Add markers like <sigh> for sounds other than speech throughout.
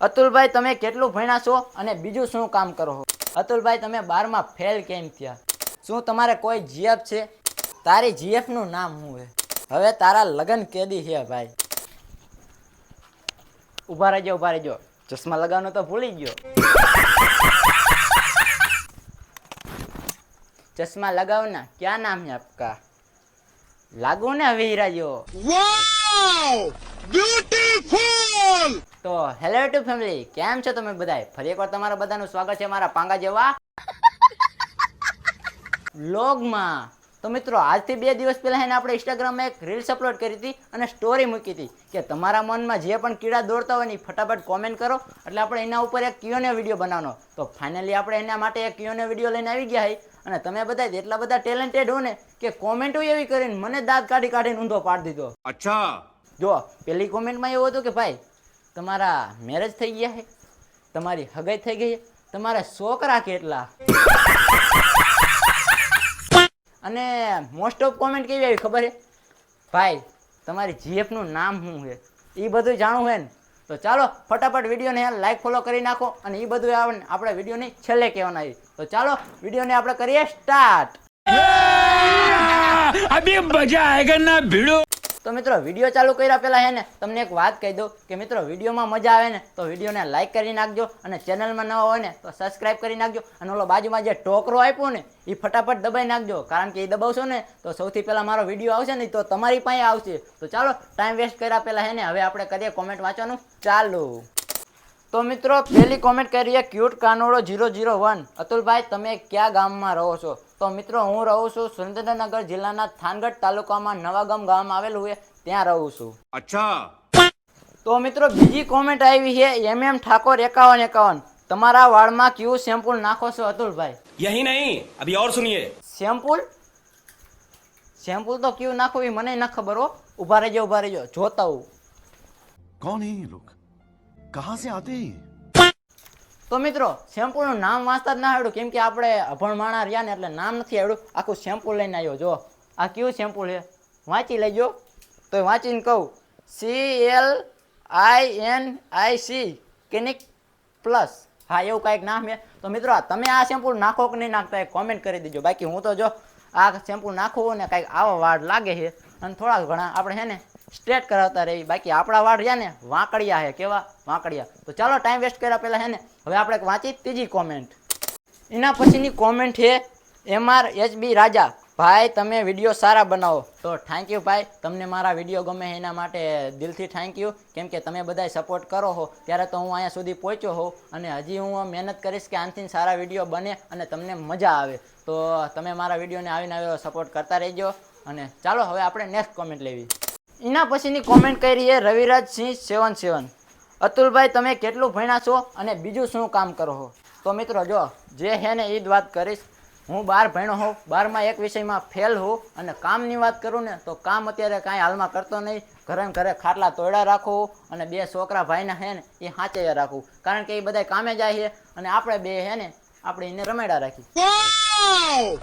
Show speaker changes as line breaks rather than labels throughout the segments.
અતુલભાઈ, તમે કેટલું ભણ્યા છો અને બીજું શું કામ કરો છો? અતુલભાઈ, તમે બારમાં ફેલ કેમ થયા? શું તમારે કોઈ જીએફ છે? તારી જીએફનું નામ હું હવે તારા લગ્ન કેદી છે ભાઈ? ઊભા રહેજો ઊભા રહેજો. ચશ્મા લગાવવાનું તો ભૂલી ગયો. ચશ્મા લગાવના ક્યાં નામ હે આપકા? લાગુ
ને વીરાજો
બ્યુટીફુલ હેલો ટુ ફેમિલી કેમ છો તમે બધા ફરી એકવાર તમારા બધાનું સ્વાગત છે મારા પાંગા જેવા લોગમાં તો મિત્રો આજથી બે દિવસ પહેલાં એને આપણે ઇન્સ્ટાગ્રામમાં એક રીલ્સ અપલોડ કરી હતી અને સ્ટોરી મૂકી હતી કે તમારા મનમાં જે પણ કીડા દોડતા હોય ને ફટાફટ કોમેન્ટ કરો. એટલે આપણે એના ઉપર એક કિયોને વીડિયો બનાવવાનો. તો ફાઇનલી આપણે એના માટે એક ક્યુએનએ વીડિયો લઈને આવી ગયા અને તમે બધા એટલા બધા ટેલેન્ટેડ હો ને કે કોમેન્ટો એવી કરીને મને દાંત કાઢી કાઢીને ઊંધો પાડી દીધો.
અચ્છા.
જો પેલી કોમેન્ટમાં એવું હતું કે ભાઈ તમારા મેરેજ થઈ ગયા છે? તમારી હગાઈ થઈ ગઈ તમારા છોકરા કેટલા? અને મોસ્ટ ઓફ કોમેન્ટ કેવી આવી ખબર છે? ભાઈ, તમારી જીએફનું નામ શું છે? એ બધું જાણવું હે ને? તો ચાલો, ફટાફટ વિડીયોને લાઈક ફોલો કરી નાખો અને એ બધું આવે આપણે વિડીયોની છેલ્લે કહેવાના છે. તો ચાલો, વિડીયોને આપણે કરીએ સ્ટાર્ટ
અભી મજા આયેગા ના ભીડો.
તો મિત્રો વીડિયો ચાલુ કર્યા પહેલા હે ને તમને એક વાત કહી દઉં કે મિત્રો વિડીયોમાં મજા આવે ને, તો વિડીયોને લાઇક કરી નાખજો અને ચેનલમાં ન હોય ને, તો સબસ્ક્રાઇબ કરી નાખજો અને ઓલો બાજુમાં જે ટોકરો આપ્યો ને એ ફટાફટ દબાઈ નાખજો. કારણ કે એ દબાવશો ને, તો સૌથી પહેલાં મારો વીડિયો આવશે ને, તો તમારી પાસે આવશે. તો ચાલો ટાઈમ વેસ્ટ કર્યા પહેલાં હે ને હવે આપણે કરીએ કોમેન્ટ વાંચવાનું. ચાલુ. તો મિત્રો પહેલી કોમેન્ટ કરી છે ક્યુટ કાનોડો જીરો જીરો વન. અતુલભાઈ તમે કયા ગામમાં રહો છો? તો મિત્રો હું રહું છું સુરેન્દ્રનગર જિલ્લાના થાનગઢ તાલુકામાં નવાગામ ગામ આવેલું છે. ત્યાં રહું છું.
અચ્છા.
તો મિત્રો બીજી કોમેન્ટ આવી છે એમ એમ ઠાકોર એકાવન એકાવન. તમારા વાળમાં કયું શેમ્પૂ નાખો છો અતુલભાઈ?
યહી નહીં અભી ઓર સુનિયે.
શેમ્પૂ શેમ્પુલ તો કયું નાખો એ મને ન ખબર હો. ઊભા રહેજો ઊભા રહેજો. જોતા હું
કોણ હે લોક? कहाँ से आते हैं ये?
તો મિત્રો શેમ્પૂનું નામ વાંચતા જ ના આવડ્યું કેમ કે આપણે અભણ માણા રહ્યા ને એટલે નામ નથી આવડ્યું આખું શેમ્પૂ લઈને આવ્યો જો આ કયું શેમ્પૂ છે વાંચી લેજો તો વાંચીને કહું C L I N I C Clinic Plus હા એવું કાંઈક નામ છે તો મિત્રો આ તમે આ શેમ્પૂ નાખો કે નહીં નાખતા એ કોમેન્ટ કરી દેજો બાકી હું તો જો આ શેમ્પૂ નાખવું ને કાંઈક આવો વાળ લાગે છે અને થોડા ઘણા આપણે છે ને સ્ટ્રેટ કરાવતા રહી. બાકી આપણા વાળ રહ્યા ને, વાંકડિયા હે, કેવા? વાંકડિયા. તો ચાલો ટાઈમ વેસ્ટ કર્યા પહેલાં હે ને, હવે આપણે વાંચી ત્રીજી કોમેન્ટ એના પછીની કોમેન્ટ છે M R H HB Raja. ભાઈ, તમે વીડિયો સારા બનાવો. તો થેન્ક યુ ભાઈ. તમને મારા વીડિયો ગમે એના માટે દિલથી થેન્ક યુ કેમ કે તમે બધાય સપોર્ટ કરો હો. ત્યારે તો હું અહીંયા સુધી પહોંચ્યો હોઉં અને હજી હું મહેનત કરીશ કે આનાથી સારા વીડિયો બને અને તમને મજા આવે. તો તમે મારા વિડીયોને આવીને આવ્યો સપોર્ટ કરતા રહેજો. અને ચાલો, હવે આપણે નેક્સ્ટ કોમેન્ટ લેવી. એના પછીની કોમેન્ટ કરી એ રવિરાજ સિંહ સેવન સેવન. અતુલભાઈ, તમે કેટલું ભણ્યા છો અને બીજું શું કામ કરો છો તો મિત્રો જો, જે હે ને એ જ વાત કરીશ, હું બાર ભણ્યો હોઉં, બારમાં એક વિષયમાં ફેલ હોઉં અને કામની વાત કરું ને, તો કામ અત્યારે કાંઈ હાલમાં કરતો નહીં. ઘરે ઘરે ખાટલા તોડા રાખું અને બે છોકરા ભાઈના હે ને, એ હાંચે રાખું. કારણ કે એ બધા કામે જાય છે અને આપણે બે હે ને, આપણે એને રમેડા રાખી
Wow!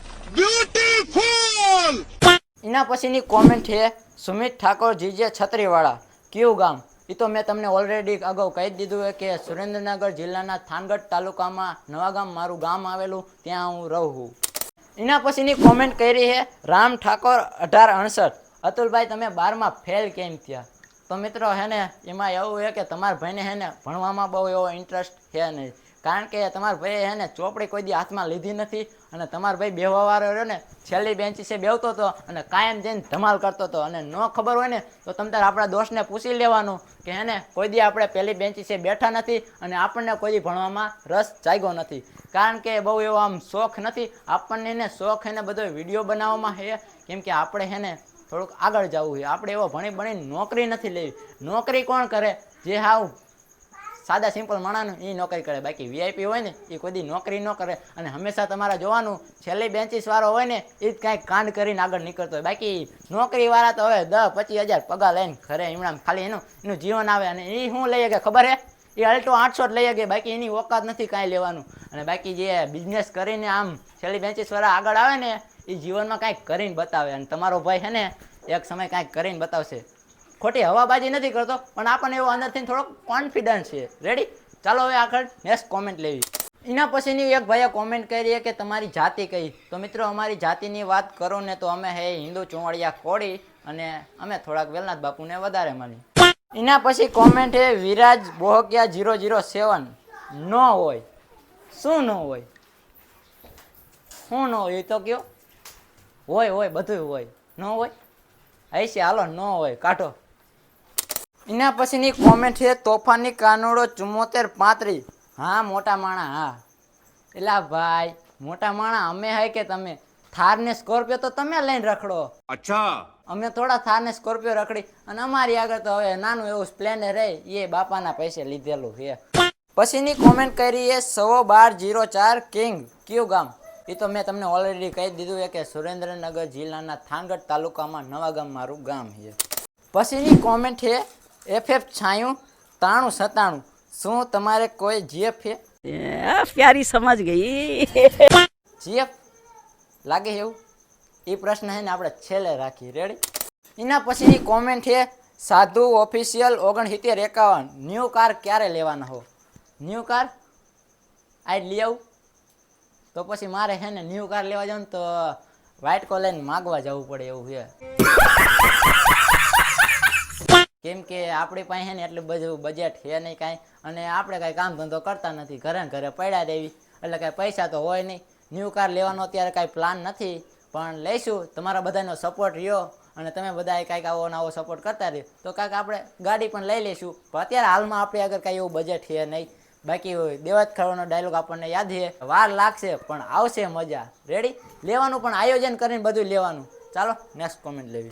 એના પછીની કોમેન્ટ છે, સુમિત ઠાકોર જીજે છત્રીવાળા, કયું ગામ? એ તો મેં તમને ઓલરેડી અગાઉ કહી જ દીધું કે સુરેન્દ્રનગર જિલ્લાના થાનગઢ તાલુકામાં નવાગામ મારું ગામ આવેલું, ત્યાં હું રહું છું. એના પછીની કોમેન્ટ કરી છે, રામ ઠાકોર અઢાર અડસઠ અતુલભાઈ તમે બારમાં ફેલ કેમ થયા? તો મિત્રો હે ને, એમાં એવું છે કે તમારા ભાઈને હે ને ભણવામાં બહુ એવો ઇન્ટરેસ્ટ છે નહીં. કારણ કે તમારા ભાઈએ એને ચોપડી કોઈ દી હાથમાં લીધી નથી અને તમારો ભાઈ બેહવાવાળો રહ્યો ને, છેલ્લી બેન્ચીસે બેવતો હતો અને કાયમ જઈને ધમાલ કરતો હતો. અને ન ખબર હોય ને, તો તમ તારે આપણા દોસ્તને પૂછી લેવાનું કે એને કોઈ દી આપણે પહેલી બેન્ચીસે બેઠા નથી અને આપણને કોઈ દી ભણવામાં રસ જાગ્યો નથી. કારણ કે બહુ એવો આમ શોખ નથી. આપણને એને શોખ એને બધો વીડિયો બનાવવામાં છે કેમ કે આપણે એને થોડુંક આગળ જવું છે આપણે એવો ભણી ભણીને નોકરી નથી લેવી. નોકરી કોણ કરે? જે હાવ સાદા સિમ્પલ માણસનું એ નોકરી કરે. બાકી વીઆઈપી હોય ને એ કોઈ નોકરી ન કરે. અને હંમેશા તમારે જોવાનું, છેલ્લી બેન્ચીસવાળો હોય ને એ જ કાંઈક કાંડ કરીને આગળ નીકળતો હોય. બાકી નોકરીવાળા તો હવે દસ પચીસ હજાર પગાર લઈને ઘરે હમણાં ખાલી એનું એનું જીવન આવે અને એ શું લઈએ કે ખબર હે? એ અલ્ટો આઠસો જ લઈએ કે બાકી એની ઓકાત નથી કાંઈ લેવાનું. અને બાકી જે બિઝનેસ કરીને આમ છેલ્લી બેન્ચીસવાળા આગળ આવે ને એ જીવનમાં કાંઈક કરીને બતાવે. અને તમારો ભાઈ છે ને, એક સમય કાંઈક કરીને બતાવશે. ખોટી હવાબાજી નથી કરતો, પણ આપણને એવો અંદરથી થોડોક કોન્ફિડન્સ છે. રેડી ચાલો હવે આગળ નેક્સ્ટ કોમેન્ટ લેવી. એના પછીની એક ભાઈએ કોમેન્ટ કરી કે તમારી જાતિ કઈ? તો મિત્રો, અમારી જાતિની વાત કરો ને તો અમે હે હિન્દુ ચુંવાડિયા કોળી અને અમે થોડાક વેલનાથ બાપુને વધારે માની. એના પછી કોમેન્ટ હે વિરાજ બોહકિયા જીરો જીરો સેવન. ન હોય. શું ન હોય? શું ન હોય એ તો કયો? હોય હોય બધું હોય. ન હોય? હૈશે હાલો, ન હોય. કાઢો. એના પછીની કોમેન્ટ છે તોફાની કાનોડો ચુમ્મોતેર પાંત્રીસ. હા મોટા માણા હા. એલા ભાઈ મોટા માણા અમે હે કે તમે? થાર સ્કોર્પિયો તો તમે લઈને રખડો.
અચ્છા.
અમે થોડા થાર સ્કોર્પિયો રખડી અને અમારી આગળ તો હવે નાનું એવું સ્પ્લેન્ડર રહે એ બાપાના પૈસે લીધેલું છે. પછીની કોમેન્ટ કરી એ સવો બાર જીરો ચાર કિંગ કયું ગામ? એ તો મેં તમને ઓલરેડી કહી દીધું છે કે સુરેન્દ્રનગર જિલ્લાના થાનગઢ તાલુકામાં નવા ગામ મારું ગામ છે. પછીની કોમેન્ટ છે એફએફ છાયું તાણું સતાણું. શું તમારે કોઈ જીએફ છે?
પ્યારી સમજ ગઈ.
જીએફ? લાગે એવું? એ પ્રશ્ન છે ને આપણે છેલ્લે રાખીએ. રેડી એના પછીની કોમેન્ટ છે સાધુ ઓફિશિયલ ઓગણસિત્તેર એકાવન. ન્યૂ કાર ક્યારે લેવાના હો? New car? આઈ લઈ આવું. તો પછી મારે છે ને ન્યૂ કાર લેવા જાઉં તો વ્હાઇટ કોલેન માગવા જવું પડે એવું છે. કેમ કે આપણી પાસે ને એટલું બધું બજેટ છે નહીં કાંઈ. અને આપણે કાંઈ કામ ધંધો કરતા નથી. ઘરે ઘરે પડ્યા દેવી. એટલે કાંઈ પૈસા તો હોય નહીં. ન્યૂ કાર લેવાનો અત્યારે કાંઈ પ્લાન નથી. પણ લઈશું. તમારા બધાનો સપોર્ટ રહ્યો. અને તમે બધાએ કાંઈક આવો ને આવો સપોર્ટ કરતા રહ્યો. તો કાંઈક આપણે ગાડી પણ લઈ લઈશું. પણ અત્યારે હાલમાં આપણે આગળ કાંઈ એવું બજેટ છે નહીં. બાકી દેવત ખરવાનો ડાયલોગ આપણને યાદ છે. વાર લાગશે, પણ આવશે મજા. રેડી લેવાનું પણ આયોજન કરીને બધું લેવાનું. ચાલો નેક્સ્ટ કોમેન્ટ લેવી.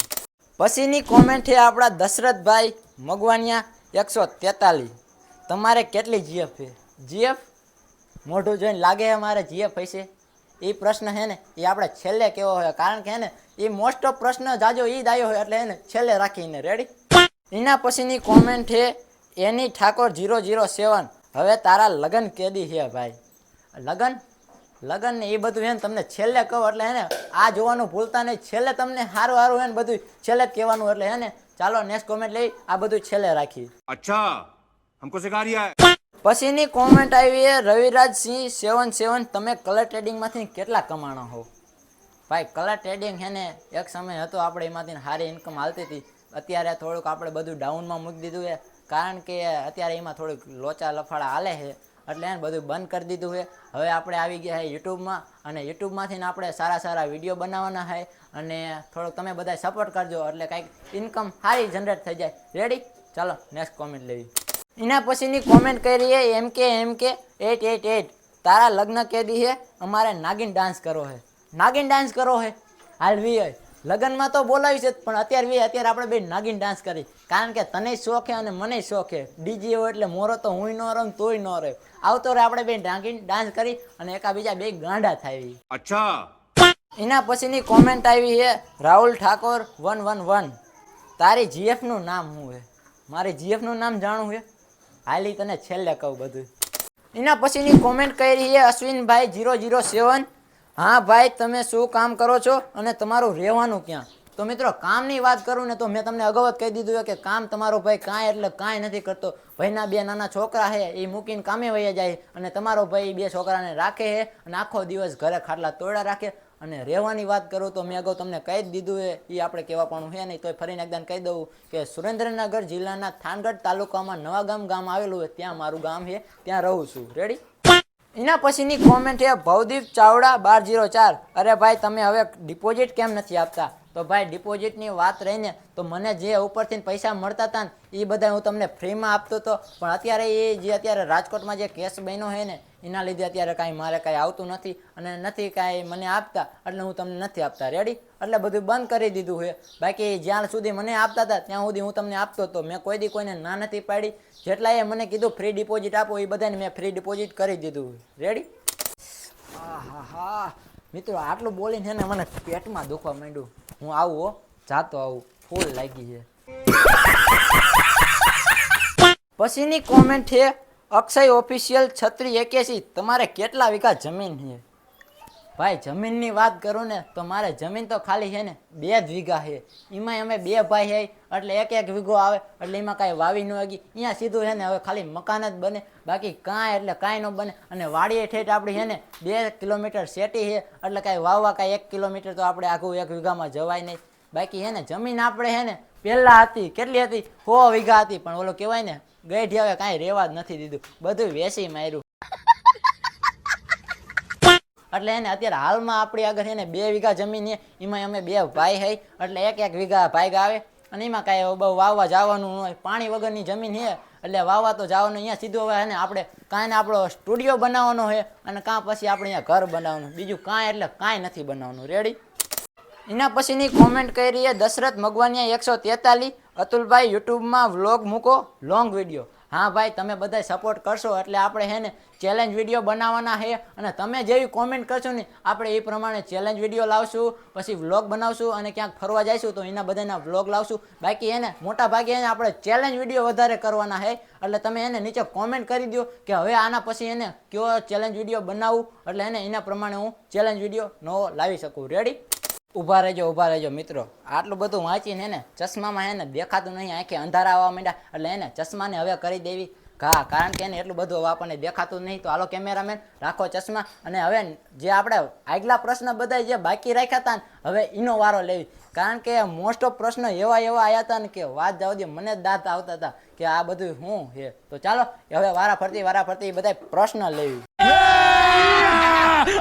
પછીની કોમેન્ટ છે આપણા દશરથભાઈ મગવાનિયા એકસો તેતાલીસ. તમારે કેટલી જીએફ છે? જીએફ મોઢું જોઈને લાગે છે મારે જીએફ હશે? એ પ્રશ્ન છે ને એ આપણે છેલ્લે કેવો હોય? કારણ કે હે ને એ મોસ્ટ ઓફ પ્રશ્ન જાજો એ જ આવ્યો હોય એટલે એને છેલ્લે રાખીને રેડી એના પછીની કોમેન્ટ છે એની ઠાકોર જીરો જીરો સેવન હવે તારા લગ્ન કેદી છે ભાઈ? લગન? લગન ને એ બધું એને તમને છેલ્લે કહો એટલે એને આ જોવાનું ભૂલતા નહીં. છેલ્લે તમને સારું સારું એને બધું છેલ્લે જ કહેવાનું એટલે એને ચાલો નેક્સ્ટ કોમેન્ટ લઈ આ બધું છેલ્લે રાખી
અચ્છા હમકો સિખા રહ્યા
પછીની કોમેન્ટ આવી રવિરાજ સિંહ સેવન સેવન તમે કલર ટ્રેડિંગમાંથી કેટલા કમાણો હો? ભાઈ કલર ટ્રેડિંગ હે ને એક સમય હતો આપણે એમાંથી સારી ઇન્કમ હાલતી હતી. અત્યારે થોડુંક આપણે બધું ડાઉનમાં મૂકી દીધું છે. કારણ કે અત્યારે એમાં થોડુંક લોચા લફાડા હાલે છે. એટલે એને બધું બંધ કરી દીધું છે. હવે આપણે આવી ગયા છે યુટ્યુબમાં અને યુટ્યુબમાંથી આપણે સારા સારા વીડિયો બનાવવાના છે અને થોડોક તમે બધા સપોર્ટ કરજો એટલે કાંઈક ઇન્કમ સારી જનરેટ થઈ જાય. રેડી ચાલો નેક્સ્ટ કોમેન્ટ લેવી. એના પછીની કોમેન્ટ કરી છે એમ કે એમ કે, એટ એટ એટ, તારા લગ્ન કેદી છે અમારે નાગિન ડાન્સ કરો છે નાગિન ડાન્સ કરો છે હાલ વી હોય લગ્નમાં તો બોલાવી છે પણ અત્યારે અત્યારે આપણે બે નાગીન ડાન્સ કરી કારણ કે તને શોખ છે અને મને શોખ. છે ડીજે હોય એટલે મોરો તો હું ન રમ તોય ન રહ્યો આવતો રે આપણે બે નાગીન ડાન્સ કરી અને એકાબીજા બે ગાંડા થાય
અચ્છા.
એના પછીની કોમેન્ટ આવી છે Rahul Thakor one one one. તારી જીએફનું નામ શું છે? મારી જીએફનું નામ જાણવું છે? હાલી તને છેલ્લે કહું બધું. એના પછીની કોમેન્ટ કરી છે અશ્વિનભાઈ જીરો જીરો સેવન હા ભાઈ, તમે શું કામ કરો છો અને તમારું રહેવાનું ક્યાં? તો મિત્રો, કામની વાત કરું ને તો મેં તમને અગાઉ જ કહી દીધું કે કામ તમારો ભાઈ કાંઈ એટલે કાંઈ નથી કરતો. ભાઈના બે નાના છોકરા છે એ મૂકીને કામે વહી જાય અને તમારો ભાઈ બે છોકરાને રાખે છે અને આખો દિવસ ઘરે ખાટલા તોડા રાખે. અને રહેવાની વાત કરું તો મેં અગાઉ તમને કહી જ દીધું છે એ આપણે કહેવા પણ છે નહીં, તોય ફરીને એકદમ કહી દઉં કે સુરેન્દ્રનગર જિલ્લાના થાનગઢ તાલુકામાં નવાગામ ગામ આવેલું હોય ત્યાં મારું ગામ છે ત્યાં રહું છું. રેડી એના પછીની કોમેન્ટ છે, ભવદીપ ચાવડા, બાર જીરો ચાર. અરે ભાઈ, તમે હવે ડિપોઝિટ કેમ નથી આપતા? તો ભાઈ ડિપોઝિટની વાત રહીને તો મને જે ઉપરથી પૈસા મળતા હતા ને એ બધા હું તમને ફ્રીમાં આપતો હતો પણ અત્યારે એ જે અત્યારે રાજકોટમાં જે કેસ બન્યો છે ને એના લીધે અત્યારે કાંઈ મારે કાંઈ આવતું નથી અને નથી કાંઈ મને આપતા, એટલે હું તમને નથી આપતા. રેડી એટલે બધું બંધ કરી દીધું છે. બાકી જ્યાં સુધી મને આપતા હતા, ત્યાં સુધી હું તમને આપતો હતો. મેં કોઈ દી કોઈને ના નથી પાડી. જેટલા એ મને કીધું ફ્રી ડિપોઝિટ આપો, એ બધાને મેં ફ્રી ડિપોઝિટ કરી દીધું. રેડી હા હા મિત્રો, આટલું બોલીને છે મને પેટમાં દુખવા માંડ્યું. હું આવું હો. જાતો આવું. ફૂલ લાગી છે. <laughs> પછીની કોમેન્ટ છે અક્ષય ઓફિશિયલ છત્રી એકેસી. તમારે કેટલા વીઘા જમીન છે? ભાઈ, જમીનની વાત કરું ને, તો મારે જમીન તો ખાલી છે ને, બે જ વીઘા છે. એમાંય અમે બે ભાઈ છે, એટલે એક એક વીઘો આવે, એટલે એમાં કાંઈ વાવી ન હગી. અહીંયા સીધું છે ને, હવે ખાલી મકાન જ બને. બાકી કાંઈ એટલે કાંઈ ન બને. અને વાડીએ ઠેઠ આપણી છે ને, બે કિલોમીટર સેટી છે, એટલે કાંઈ વાવવા કાંઈ એક કિલોમીટર તો આપણે આખું એક વીઘામાં જવાય નહીં. બાકી છે ને, જમીન આપણે છે ને, પહેલાં હતી, કેટલી હતી? સો વીઘા હતી. પણ ઓલો કહેવાય ને ગઈઢી હવે કાંઈ રહેવા જ નથી દીધું. બધું વેસી માર્યું. એટલે એને અત્યારે હાલમાં આપણી આગળ એને બે વીઘા જમીન છે. એમાં અમે બે ભાઈ હઈ. એટલે એક એક વીઘા ભાઈ આવે. અને એમાં કાંઈ બહુ વાવવા જવાનું હોય. પાણી વગરની જમીન છે. એટલે વાવવા તો જવાનું, અહીંયા સીધું હવે એને આપણે કાંઈ ને આપણો સ્ટુડિયો બનાવવાનો છે. અને કાં પછી આપણે અહીંયા ઘર બનાવવાનું. બીજું કાંઈ એટલે કાંઈ નથી બનાવવાનું. રેડી એના પછીની કોમેન્ટ કરી દશરથ મગવાનિયા એકસો તેતાલીસ. અતુલભાઈ, યુટ્યુબમાં વ્લોગ મૂકો લોંગ વીડિયો હા ભાઈ, તમે બધા સપોર્ટ કરશો એટલે આપણે હે ને ચેલેન્જ વીડિયો બનાવવાના છે અને તમે જેવી કોમેન્ટ કરશો ને, આપણે એ પ્રમાણે ચેલેન્જ વીડિયો લાવશું, પછી વ્લોગ બનાવશું અને ક્યાંક ફરવા જઈશું તો એના બધાના વ્લોગ લાવશું. બાકી એને મોટા ભાગે એને આપણે ચેલેન્જ વીડિયો વધારે કરવાના છે એટલે તમે એને નીચે કોમેન્ટ કરી દો કે હવે આના પછી એને કયો ચેલેન્જ વીડિયો બનાવવું એટલે એને એના પ્રમાણે હું ચેલેન્જ વીડિયો નવો લાવી શકું. રેડી ઊભા રહેજો ઊભા રહેજો મિત્રો. આટલું બધું વાંચીને એને હે ને દેખાતું નહીં, આંખે અંધારા આવવા માંડ્યા. એટલે એને ચશ્માને હવે કરી દેવી. ઘા, કારણ કે એને એટલું બધું હવે આપણને દેખાતું નહીં. તો હાલો કેમેરામેન, રાખો ચશ્મા. અને હવે જે આપણે આગલા પ્રશ્ન બધા જે બાકી રાખ્યા હતા હવે એનો વારો લેવી. કારણ કે મોસ્ટ ઓફ પ્રશ્નો એવા એવા આવ્યા હતા ને કે વાત જાવ દે, મને દાંત આવતા હતા કે આ બધું હું હે. તો ચાલો, હવે વારા ફરતી વારા ફરતી બધા પ્રશ્ન લેવી.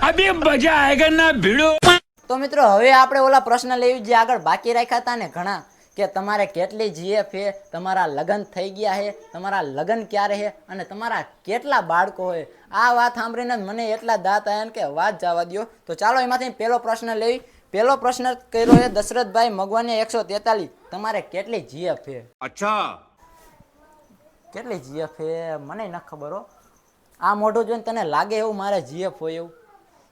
અભી મજા આગળના ભીડો.
તો મિત્રો હવે આપણે ઓલા પ્રશ્ન લેવી જે આગળ બાકી રાખ્યા હતા ને ઘણા કે તમારે કેટલી જીએફ છે તમારા લગ્ન થઈ ગયા છે તમારા લગ્ન ક્યારે છે અને તમારા કેટલા બાળકો હોય આ વાત સાંભળીને મને એટલા દાંત આવ્યા કે વાત જવા દો તો ચાલો એમાંથી પહેલો પ્રશ્ન લેવી પહેલો પ્રશ્ન કર્યો છે દશરથભાઈ મગવાની એકસો તેતાલીસ. તમારે કેટલી જીએફ છે?
અચ્છા.
કેટલી જીએફ છે? મને ન ખબર હો. આ મોઢું જોઈને તને લાગે એવું મારે જીએફ હોય એવું?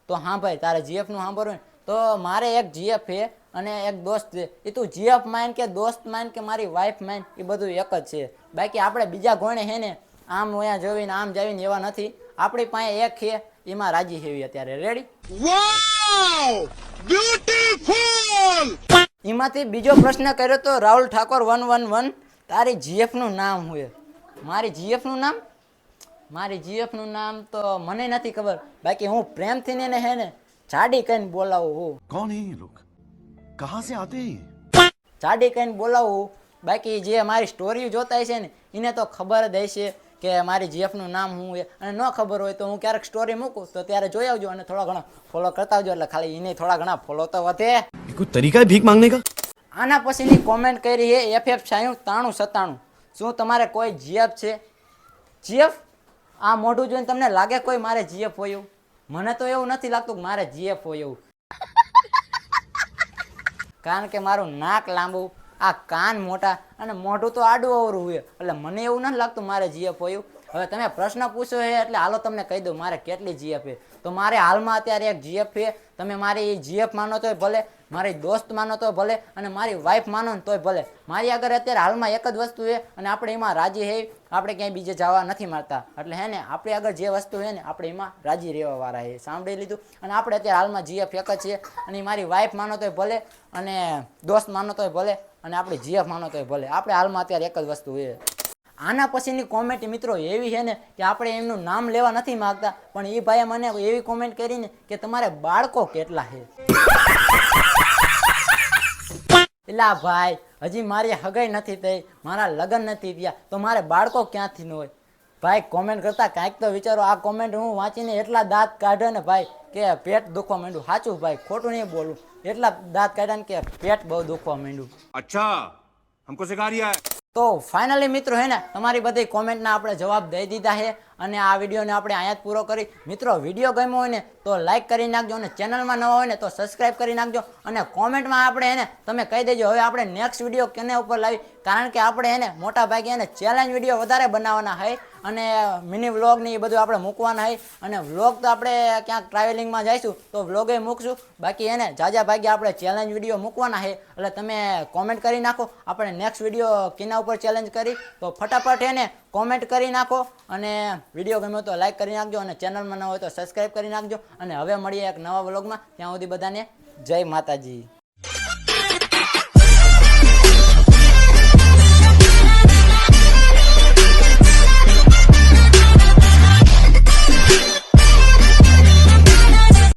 તો હા ભાઈ તારે જીએફનું સાંભળવું તો મારે એક જીએફ છે અને એક દોસ્ત છે. એ તું જીએફ માન કે દોસ્ત માન કે મારી વાઈફ માન એ બધું એક જ છે. બાકી આપણે બીજા ગોણે છે ને આમ અહીંયા જોઈને આમ જાવીને એવા નથી. આપણી પાસે એક છે એમાં રાજી હેવી અત્યારે. રેડી એમાંથી બીજો પ્રશ્ન કર્યો તો Rahul Thakor one one one તારી જીએફનું નામ હોય. મારી જીએફનું નામ? મારી જીએફનું નામ તો મને નથી ખબર. બાકી હું પ્રેમથી ને એને હે ને જાડી કહીને બોલાવું હું
કોણ હે લોક કહા સે આતે
જાડી કહીને બોલાવું બાકી જે મારી સ્ટોરી જોતા છે ને એને તો ખબર જ હશે કે મારી જીએફનું નામ હું એ અને ન ખબર હોય તો હું ક્યારેક સ્ટોરી મૂકું તો ત્યારે જોઈ આવજો અને થોડા ઘણા ફોલો કરતા આવજો. એટલે ખાલી એને થોડા ઘણા ફોલો તો વધે.
કોઈ તરીકા ભીખ માંગને કા?
આના પછીની કોમેન્ટ કરી છે એફ એફ સાયું તાણું સત્તાણું શું તમારે કોઈ જીએફ છે? જીએફ આ મોઢું જોઈને તમને લાગે કોઈ મારે જીએફ હોય મને તો એવું નથી લાગતું કે મારે જીએફ હોય એવું. <laughs> કારણ કે મારું નાક લાંબુ આ કાન મોટા અને મોઢું તો આડું અવરું હોય. એટલે મને એવું નથી લાગતું મારે જીએફ હોય એવું. હવે તમે પ્રશ્ન પૂછો છે એટલે હાલો તમને કહી દઉં, મારે કેટલી જીએફ છે? તો મારે હાલમાં અત્યારે એક જીએફ છે. તમે મારી જીએફ માનો તોય ભલે, મારી દોસ્ત માનો તો ભલે, અને મારી વાઈફ માનો ને તોય ભલે. મારી આગળ અત્યારે હાલમાં એક જ વસ્તુ છે, અને આપણે એમાં રાજી હે, આપણે ક્યાંય બીજે જવા નથી મારતા એટલે હે ને, આપણી આગળ જે વસ્તુ છે ને, આપણે એમાં રાજી રહેવાવાળા છે સાંભળી લીધું? અને આપણે અત્યારે હાલમાં જીએફ એક જ છે, અને મારી વાઈફ માનો તોય ભલે, અને દોસ્ત માનો તોય ભલે, અને આપણી જીએફ માનો તોય ભલે. આપણે હાલમાં અત્યારે એક જ વસ્તુ છે. આના પછીની કોમેન્ટ મિત્રો એવી છે ને કે આપણે એમનું નામ લેવા નથી માગતા, પણ એ ભાઈએ મને એવી કોમેન્ટ કરીને કે તમારે બાળકો કેટલા છે? એલા ભાઈ હજી મારી હગાઈ નથી થઈ, મારા લગ્ન નથી થયા, તો મારે બાળકો ક્યાંથી ન હોય? ભાઈ કોમેન્ટ કરતા કાંઈક તો વિચારો, આ કોમેન્ટ હું વાંચીને એટલા દાંત કાઢ્યો ને ભાઈ કે પેટ દુખવા માંડ્યું. સાચું ભાઈ, ખોટું નહીં બોલું. એટલા દાંત કાઢ્યા ને કે પેટ બહુ દુખવા માંડ્યું.
અચ્છા, હમકો સિખા રહ્યા
તો ફાઇનલી મિત્રો હે ને તમારી બધી કોમેન્ટના આપણે જવાબ દઈ દીધા છે. અને આ વિડીયોને આપણે અહીંયા જ પૂરો કરી. મિત્રો, વીડિયો ગમ્યો હોય ને તો લાઇક કરી નાખજો અને ચેનલમાં નવા હોય ને તો સબસ્ક્રાઇબ કરી નાખજો અને કોમેન્ટમાં આપણે એને તમે કહી દેજો, હવે આપણે નેક્સ્ટ વીડિયો કેને ઉપર લાવી? કારણ કે આપણે એને મોટા ભાગે એને ચેલેન્જ વીડિયો વધારે બનાવવાના હોય અને મિની વ્લોગ ને એ બધું આપણે મૂકવાના હોય. અને વ્લોગ તો આપણે ક્યાંક ટ્રાવેલિંગમાં જઈશું તો વ્લોગે મૂકશું. બાકી એને જાજા ભાગે આપણે ચેલેન્જ વીડિયો મૂકવાના છે એટલે તમે કોમેન્ટ કરી નાખો. આપણે નેક્સ્ટ વીડિયો કિના ઉપર ચેલેન્જ કરી? તો ફટાફટ એને કોમેન્ટ કરી નાખો અને વીડિયો ગમ્યો તો લાઈક કરી નાખજો અને ચેનલમાં ન હોય તો સબસ્ક્રાઈબ કરી નાખજો. અને હવે મળીએ એક નવા વ્લોગમાં ત્યાં સુધી બધાને જય માતાજી.